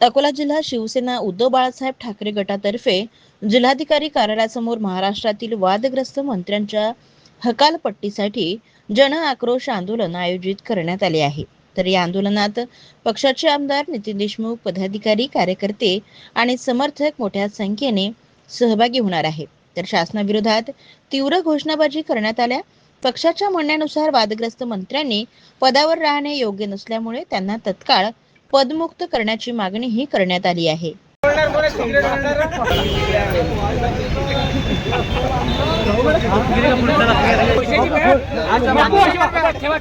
अकोला जिल्हा शिवसेना उद्धव बाळासाहेब ठाकरे गटातर्फे जिल्हाधिकारी कार्यालयासमोर महाराष्ट्रातील वादग्रस्त मंत्र्यांच्या हकालपट्टीसाठी जन आक्रोश आंदोलन आयोजित करण्यात आले आहे. तर या आंदोलनात पक्षाचे आमदार नितीन देशमुख पदाधिकारी कार्यकर्ते आणि समर्थक मोठ्या संख्येने सहभागी होणार आहेत. तर शासनाविरोधात तीव्र घोषणाबाजी करण्यात आल्या. पक्षाच्या म्हणण्यानुसार वादग्रस्त मंत्र्यांनी पदावर राहणे योग्य नसल्यामुळे त्यांना तत्काळ पदमुक्त करण्याची मागणीही करण्यात आली आहे. ठेवा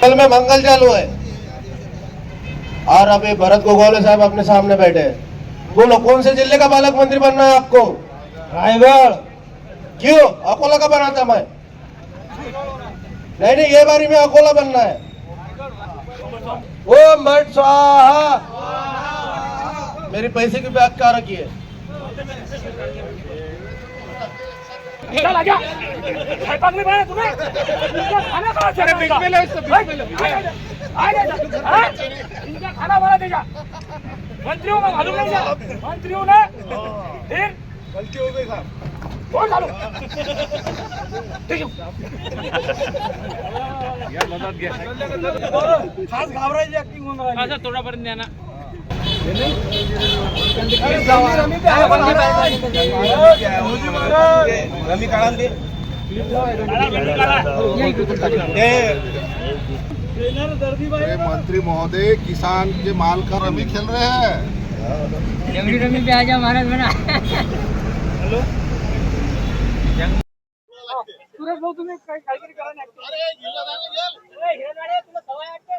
कल में मंगल चालू है। और अभी भरत गोगोले साहब अपने सामने बैठे हैं। बोलो कौन से ज़िले का बालक मंत्री बनना है आपको? रायगढ़। क्यों? अकोला का बनाता मैं। नहीं नहीं ये बारी में अकोला बनना है। ओ मट स्वाहा। मेरी पैसे की बैग क्या रखी है? चल आजा स्वयंपाक नहीं बनाया तुम्हें? इनका खाना से अरे बिग है बिग हाँ? खाना बना देगा मंत्रियों का मालूम नहीं था मंत्रियों ने गलती हो गई साहब खास घाबरायची ऍक्टिंग होऊन राहिली. असं थोडापर्यंत द्या ना. अरे मंत्री महोदय किसान के माल का रमी खेल रहे हैं। सुरेश भाऊ तुम्ही काही काहीतरी करा ना अरे, हे तुला सवय वाटते?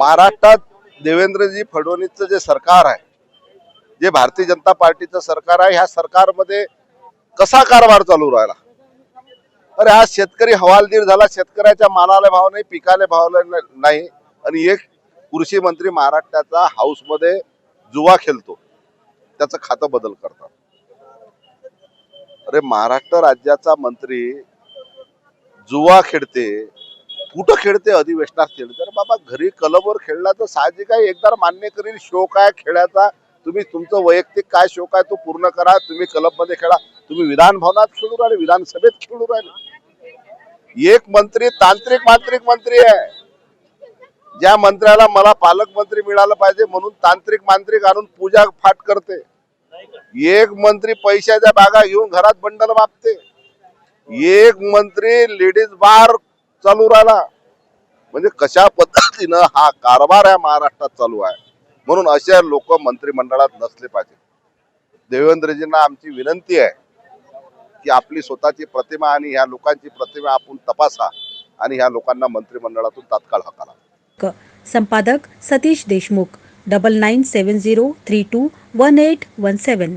महाराष्ट्रात देवेंद्रजी फडणवीसचं जे सरकार आहे जे भारतीय जनता पार्टीचं सरकार आहे ह्या सरकारमध्ये कसा कारभार चालू राहिला? अरे आज शेतकरी हवालदिर झाला शेतकऱ्याच्या मालाला भाव नाही पिकाला भाव नाही. आणि एक कृषी मंत्री महाराष्ट्राचा हाऊसमध्ये जुवा खेळतो. त्याचं खातं बदल करतात. अरे महाराष्ट्र राज्याचा मंत्री जुवा खेळते. कुठं खेळते अधिवेशनात खेळते तर बाबा घरी क्लबवर खेळला तर साहजिक आहे एकदा मान्य करील शोक आहे खेळायचा तुम्ही तुमचं वैयक्तिक काय शोक आहे तो पूर्ण करा. तुम्ही क्लबमध्ये खेळा. तुम्ही विधान भवनात खेळू राहिले विधानसभेत खेळू राहिले. एक मंत्री तांत्रिक मांत्रिक मंत्री आहे. ज्या मंत्र्याला मला पालकमंत्री मिळालं पाहिजे म्हणून तांत्रिक मांत्रिक आणून पूजा फाट करते. एक मंत्री पैशाच्या बागा घेऊन घरात बंडल मापते. एक मंत्री लेडीज बार चालू राहिला. म्हणजे कशा पद्धतीनं हा कारभार या महाराष्ट्रात चालू आहे? म्हणून असे लोक मंत्रिमंडळात नसले पाहिजे. देवेंद्रजींना आमची विनंती आहे की आपली स्वतःची प्रतिमा आणि ह्या लोकांची प्रतिमा आपण तपासा आणि ह्या लोकांना मंत्रिमंडळातून तात्काळ हकाला संपादक Satish Deshmukh double nine seven zero three two one eight one seven